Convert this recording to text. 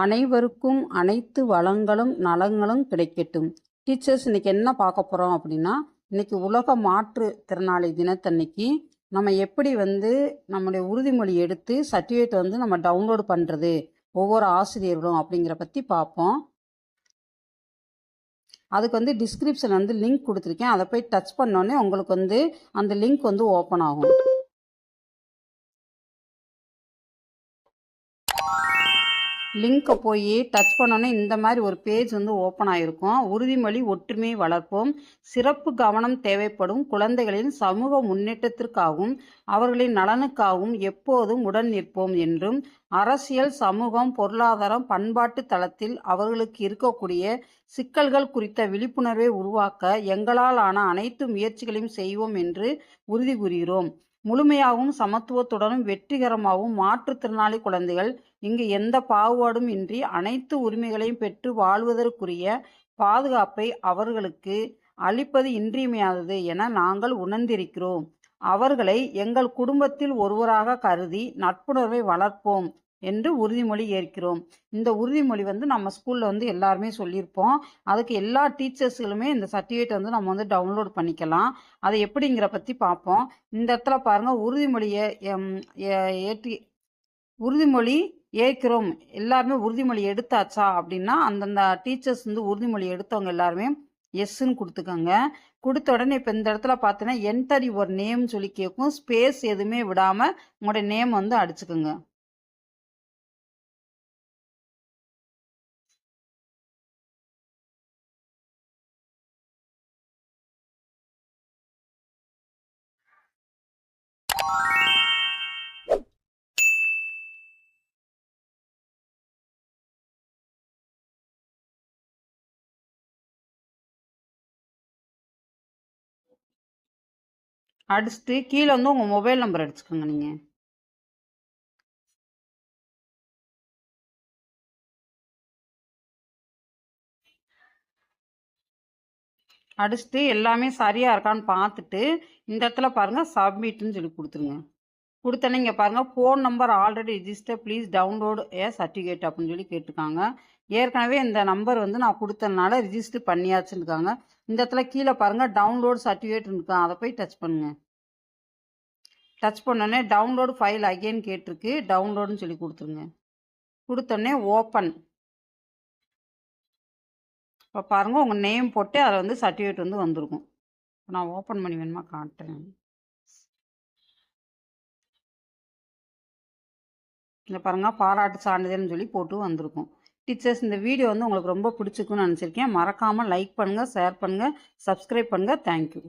அனைவருக்கும் அனைத்து வளங்களும் நலங்களும் கிடைக்கட்டும். டீச்சர்ஸ் இன்னைக்கு என்ன பார்க்க போகிறோம் அப்படின்னா இன்னைக்கு உலக மாற்றுத்திறனாளி தினத்தன்னைக்கு நம்ம எப்படி வந்து நம்மளுடைய உறுதிமொழி எடுத்து சர்டிஃபிகேட் வந்து நம்ம டவுன்லோடு பண்ணுறது ஒவ்வொரு ஆசிரியர்களும் அப்படிங்கிற பற்றி பார்ப்போம். அதுக்கு வந்து டிஸ்கிரிப்ஷன் வந்து லிங்க் கொடுத்துருக்கேன். அதை போய் டச் பண்ணோன்னே உங்களுக்கு வந்து அந்த லிங்க் வந்து ஓப்பன் ஆகும். லிங்கை போய் டச் பண்ணோன்னே இந்த மாதிரி ஒரு பேஜ் வந்து ஓப்பன் ஆகிருக்கும் உறுதிமொழி ஒற்றுமை வளர்ப்போம். சிறப்பு கவனம் தேவைப்படும். குழந்தைகளின் சமூக முன்னேற்றத்திற்காகவும் அவர்களின் நலனுக்காகவும் எப்போதும் உடன் நிற்போம் என்றும் அரசியல் சமூகம் பொருளாதாரம் பண்பாட்டு தளத்தில் அவர்களுக்கு இருக்கக்கூடிய சிக்கல்கள் குறித்த விழிப்புணர்வை உருவாக்க எங்களால் ஆன அனைத்து முயற்சிகளையும் செய்வோம் என்று உறுதி கூறுகிறோம். முழுமையாகவும் சமத்துவத்துடனும் வெற்றிகரமாகவும் மாற்றுத்திறனாளி குழந்தைகள் இங்கு எந்த பாகுபாடும் இன்றி அனைத்து உரிமைகளையும் பெற்று வாழ்வதற்குரிய பாதுகாப்பை அவர்களுக்கு அளிப்பது இன்றியமையாதது என நாங்கள் உணர்ந்திருக்கிறோம். அவர்களை எங்கள் குடும்பத்தில் ஒருவராக கருதி நட்புணர்வை வளர்ப்போம். என்று உறுதிமொழி ஏற்கிறோம். இந்த உறுதிமொழி வந்து நம்ம ஸ்கூலில் வந்து எல்லாருமே சொல்லியிருப்போம். அதுக்கு எல்லா டீச்சர்ஸ்களுமே இந்த சர்டிஃபிகேட் வந்து நம்ம வந்து டவுன்லோட் பண்ணிக்கலாம். அதை எப்படிங்கிற பற்றி பார்ப்போம். இந்த இடத்துல பாருங்கள் உறுதிமொழியை ஏற்றி உறுதிமொழி ஏற்கிறோம். எல்லாருமே உறுதிமொழி எடுத்தாச்சா அப்படின்னா அந்தந்த டீச்சர்ஸ் வந்து உறுதிமொழி எடுத்தவங்க எல்லாருமே எஸ்ன்னு கொடுத்துக்கோங்க. கொடுத்த உடனே இப்போ இந்த இடத்துல பார்த்தீங்கன்னா என்டர் யுவர் நேம் சொல்லி கேட்கும். ஸ்பேஸ் எதுவுமே விடாமல் உங்களோட நேம் வந்து அடிச்சுக்கோங்க. அடிச்சுட்டு கீழே வந்து உங்கள் மொபைல் நம்பர் அடிச்சுக்கோங்க நீங்கள் அடிச்சுட்டு எல்லாமே சரியாக இருக்கான்னு பார்த்துட்டு இந்த இடத்துல பாருங்கள் சப்மிட்னு சொல்லி கொடுத்துருங்க. கொடுத்தோன்னே இங்கே பாருங்கள் phone number already register please download a certificate அப்படின்னு சொல்லி கேட்டிருக்காங்க. ஏற்கனவே இந்த நம்பர் வந்து நான் கொடுத்ததுனால ரிஜிஸ்டர் பண்ணியாச்சுன்னு இருக்காங்க. இந்த இடத்துல கீழே பாருங்கள் டவுன்லோட் சர்டிஃபிகேட் இருக்கான் அதை போய் டச் பண்ணுங்கள் டச் பண்ணோடனே டவுன்லோடு ஃபைல் அகெயின் கேட்டிருக்கு. டவுன்லோடுன்னு சொல்லி கொடுத்துருங்க. கொடுத்தோடனே ஓப்பன் இப்போ பாருங்கள் உங்கள் நேம் போட்டு அதில் வந்து சர்டிஃபிகேட் வந்து வந்திருக்கும். நான் ஓப்பன் பண்ணி வேணுமா காட்டுறேன். இல்லை பாருங்கள் பாராட்டு சான்றிதழ்னு சொல்லி போட்டு வந்திருக்கும். டீச்சர்ஸ் இந்த வீடியோ வந்து உங்களுக்கு ரொம்ப பிடிச்சிருக்குன்னு நினச்சிருக்கேன். மறக்காமல் லைக் பண்ணுங்கள் ஷேர் பண்ணுங்கள் சப்ஸ்கிரைப் பண்ணுங்கள் தேங்க்யூ